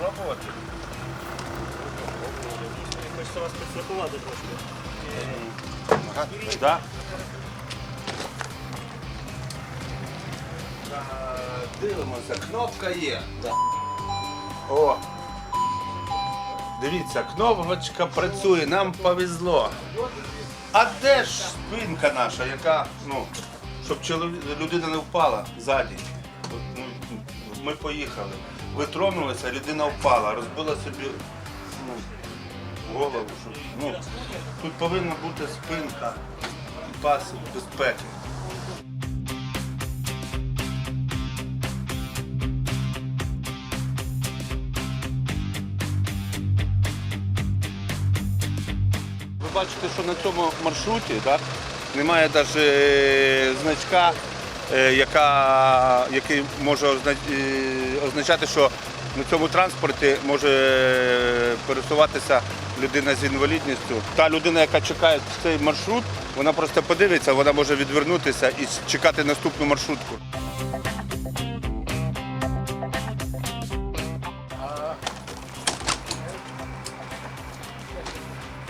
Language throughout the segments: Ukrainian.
проти. Хочеться вас підстрахувати трошки. Ага. Дивимося, кнопка є. О! Дивіться, кнопочка працює, нам повезло. А де ж спинка наша, яка, ну, щоб людина не впала ззаді. Ну, Ми поїхали. Ви тронулися, людина впала, розбила собі ну, голову. Ну, тут повинна бути спинка, пас безпеки. Ви бачите, що на цьому маршруті так, немає навіть значка, яка, який може е, означати, що на цьому транспорті може пересуватися людина з інвалідністю. Та людина, яка чекає цей маршрут, вона просто подивиться, вона може відвернутися і чекати наступну маршрутку.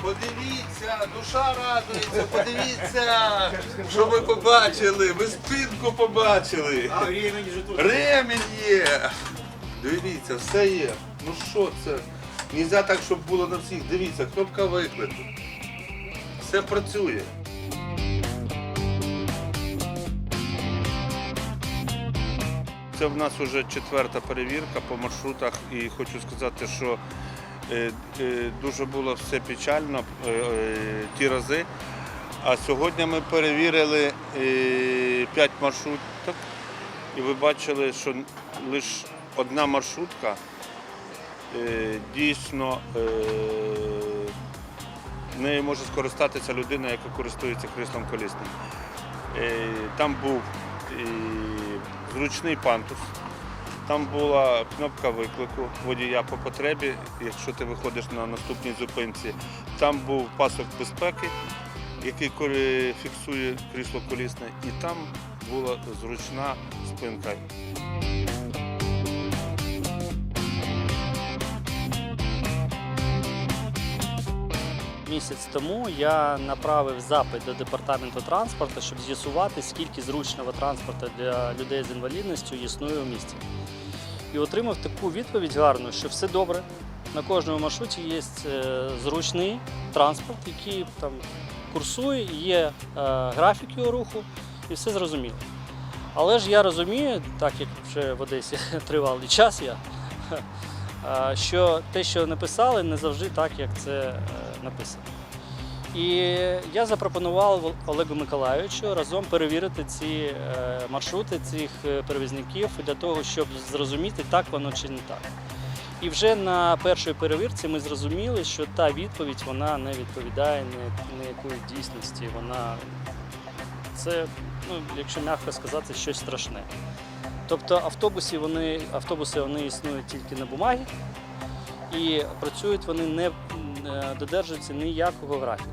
Подивіться, душа радується, подивіться, що ви побачили, ви спинку побачили. Ремінь є. Дивіться, все є. Ну що це? Нельзя так, щоб було на всіх. Дивіться, кнопка виклику. Все працює. Це в нас вже четверта перевірка по маршрутах і хочу сказати, що дуже було все печально е, е, ті рази. А сьогодні ми перевірили 5 маршруток і ви бачили, що лише одна маршрутка е, дійсно е, нею може скористатися людина, яка користується кріслом колісним. Е, Там був е, зручний пантус, там була кнопка виклику водія по потребі, якщо ти виходиш на наступній зупинці. Там був пасок безпеки, який фіксує крісло колісне, і там була зручна спинка. Місяць тому я направив запит до департаменту транспорту, щоб з'ясувати, скільки зручного транспорту для людей з інвалідністю існує у місті. І отримав таку відповідь гарну, що все добре. На кожному маршруті є е, зручний транспорт, який там курсує, є е, графік його руху, і все зрозуміло. Але ж я розумію, так як вже в Одесі тривалий час я, е, що те, що написали, не завжди так, як це написано. І я запропонував Олегу Миколайовичу разом перевірити ці е, маршрути цих е, перевізників для того, щоб зрозуміти, так воно чи не так. І вже на першій перевірці ми зрозуміли, що та відповідь вона не відповідає ні- ніякої дійсності. Вона це, ну, якщо м'яко сказати, щось страшне. Тобто автобуси вони, автобуси вони існують тільки на бумагі, і працюють вони не додержуються ніякого графіку.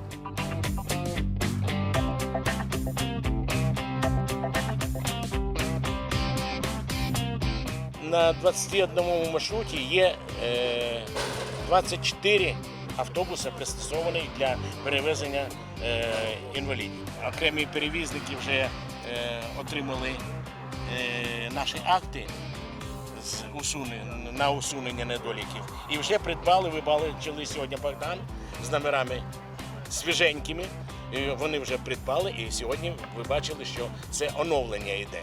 На 21 маршруті є е, 24 автобуси пристосовані для перевезення е, інвалідів. Окремі перевізники вже е, отримали е, наші акти усунення, на усунення недоліків. І вже придбали, ви бачили сьогодні Богдан з номерами свіженькими. Вони вже придбали, і сьогодні ви бачили, що це оновлення йде.